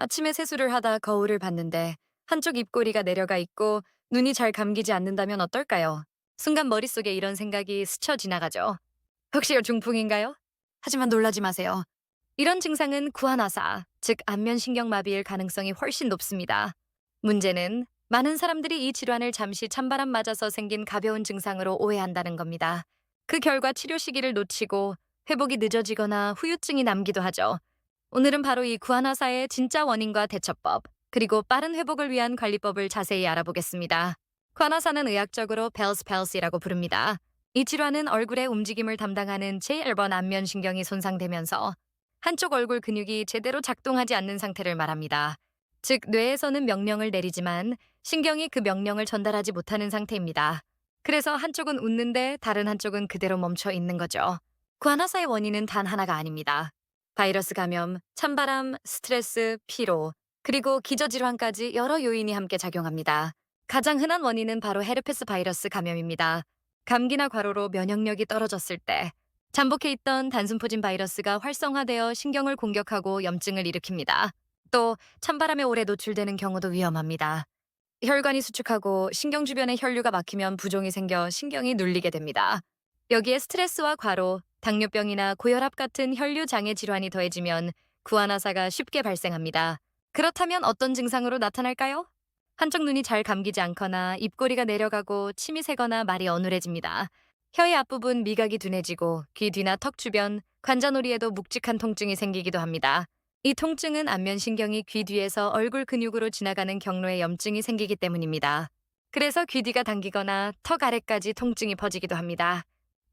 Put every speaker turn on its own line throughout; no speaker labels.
아침에 세수를 하다 거울을 봤는데 한쪽 입꼬리가 내려가 있고 눈이 잘 감기지 않는다면 어떨까요? 순간 머릿속에 이런 생각이 스쳐 지나가죠. 혹시 중풍인가요? 하지만 놀라지 마세요. 이런 증상은 구안화사, 즉 안면신경마비일 가능성이 훨씬 높습니다. 문제는 많은 사람들이 이 질환을 잠시 찬바람 맞아서 생긴 가벼운 증상으로 오해한다는 겁니다. 그 결과 치료 시기를 놓치고 회복이 늦어지거나 후유증이 남기도 하죠. 오늘은 바로 이 구안화사의 진짜 원인과 대처법, 그리고 빠른 회복을 위한 관리법을 자세히 알아보겠습니다. 구안화사는 의학적으로 벨스 펠시라고 부릅니다. 이 질환은 얼굴의 움직임을 담당하는 제1번 안면신경이 손상되면서 한쪽 얼굴 근육이 제대로 작동하지 않는 상태를 말합니다. 즉, 뇌에서는 명령을 내리지만 신경이 그 명령을 전달하지 못하는 상태입니다. 그래서 한쪽은 웃는데 다른 한쪽은 그대로 멈춰 있는 거죠. 구안화사의 원인은 단 하나가 아닙니다. 바이러스 감염, 찬바람, 스트레스, 피로, 그리고 기저질환까지 여러 요인이 함께 작용합니다. 가장 흔한 원인은 바로 헤르페스 바이러스 감염입니다. 감기나 과로로 면역력이 떨어졌을 때 잠복해 있던 단순포진 바이러스가 활성화되어 신경을 공격하고 염증을 일으킵니다. 또 찬바람에 오래 노출되는 경우도 위험합니다. 혈관이 수축하고 신경 주변에 혈류가 막히면 부종이 생겨 신경이 눌리게 됩니다. 여기에 스트레스와 과로, 당뇨병이나 고혈압 같은 혈류 장애 질환이 더해지면 구안화사가 쉽게 발생합니다. 그렇다면 어떤 증상으로 나타날까요? 한쪽 눈이 잘 감기지 않거나 입꼬리가 내려가고 침이 새거나 말이 어눌해집니다. 혀의 앞부분 미각이 둔해지고 귀 뒤나 턱 주변, 관자놀이에도 묵직한 통증이 생기기도 합니다. 이 통증은 안면신경이 귀 뒤에서 얼굴 근육으로 지나가는 경로에 염증이 생기기 때문입니다. 그래서 귀 뒤가 당기거나 턱 아래까지 통증이 퍼지기도 합니다.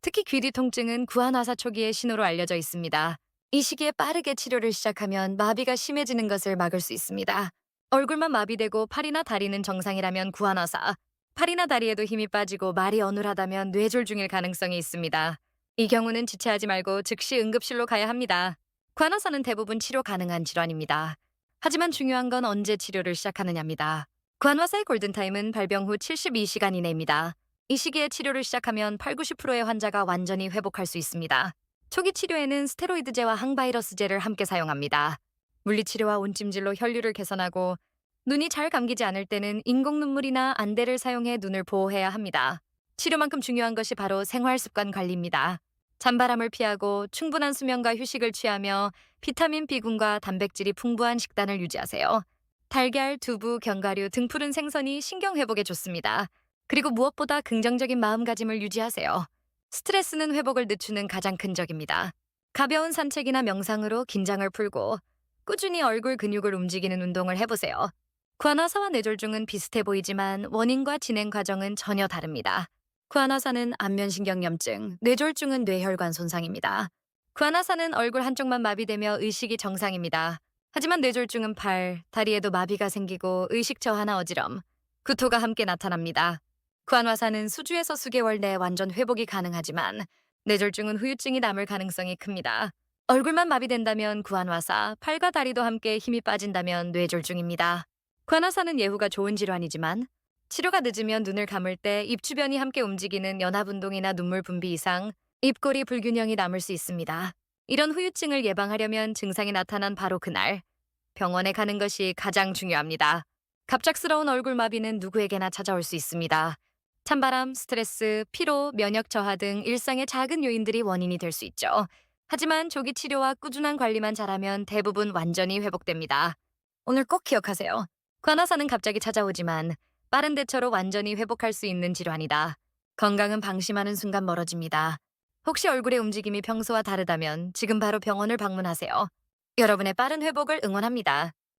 특히 귀뒤 통증은 구안화사 초기의 신호로 알려져 있습니다. 이 시기에 빠르게 치료를 시작하면 마비가 심해지는 것을 막을 수 있습니다. 얼굴만 마비되고 팔이나 다리는 정상이라면 구안화사, 팔이나 다리에도 힘이 빠지고 말이 어눌하다면 뇌졸 중일 가능성이 있습니다. 이 경우는 지체하지 말고 즉시 응급실로 가야 합니다. 관화사는 대부분 치료 가능한 질환입니다. 하지만 중요한 건 언제 치료를 시작하느냐입니다. 관화사의 골든타임은 발병 후 72시간 이내입니다. 이 시기에 치료를 시작하면 8, 90%의 환자가 완전히 회복할 수 있습니다. 초기 치료에는 스테로이드제와 항바이러스제를 함께 사용합니다. 물리치료와 온찜질로 혈류를 개선하고 눈이 잘 감기지 않을 때는 인공 눈물이나 안대를 사용해 눈을 보호해야 합니다. 치료만큼 중요한 것이 바로 생활 습관 관리입니다. 찬바람을 피하고 충분한 수면과 휴식을 취하며 비타민 B군과 단백질이 풍부한 식단을 유지하세요. 달걀, 두부, 견과류, 등 푸른 생선이 신경 회복에 좋습니다. 그리고 무엇보다 긍정적인 마음가짐을 유지하세요. 스트레스는 회복을 늦추는 가장 큰 적입니다. 가벼운 산책이나 명상으로 긴장을 풀고 꾸준히 얼굴 근육을 움직이는 운동을 해보세요. 관화사와 뇌졸중은 비슷해 보이지만 원인과 진행 과정은 전혀 다릅니다. 관화사는 안면신경염증, 뇌졸중은 뇌혈관 손상입니다. 관화사는 얼굴 한쪽만 마비되며 의식이 정상입니다. 하지만 뇌졸중은 팔, 다리에도 마비가 생기고 의식 저하나 어지럼, 구토가 함께 나타납니다. 관화사는 수주에서 수개월 내에 완전 회복이 가능하지만 뇌졸중은 후유증이 남을 가능성이 큽니다. 얼굴만 마비된다면 구안화사, 팔과 다리도 함께 힘이 빠진다면 뇌졸중입니다. 관화사는 예후가 좋은 질환이지만 치료가 늦으면 눈을 감을 때 입 주변이 함께 움직이는 연합운동이나 눈물 분비 이상 입꼬리 불균형이 남을 수 있습니다. 이런 후유증을 예방하려면 증상이 나타난 바로 그날 병원에 가는 것이 가장 중요합니다. 갑작스러운 얼굴 마비는 누구에게나 찾아올 수 있습니다. 찬바람, 스트레스, 피로, 면역 저하 등 일상의 작은 요인들이 원인이 될 수 있죠. 하지만 조기 치료와 꾸준한 관리만 잘하면 대부분 완전히 회복됩니다. 오늘 꼭 기억하세요. 관화사는 갑자기 찾아오지만 빠른 대처로 완전히 회복할 수 있는 질환이다. 건강은 방심하는 순간 멀어집니다. 혹시 얼굴의 움직임이 평소와 다르다면 지금 바로 병원을 방문하세요. 여러분의 빠른 회복을 응원합니다.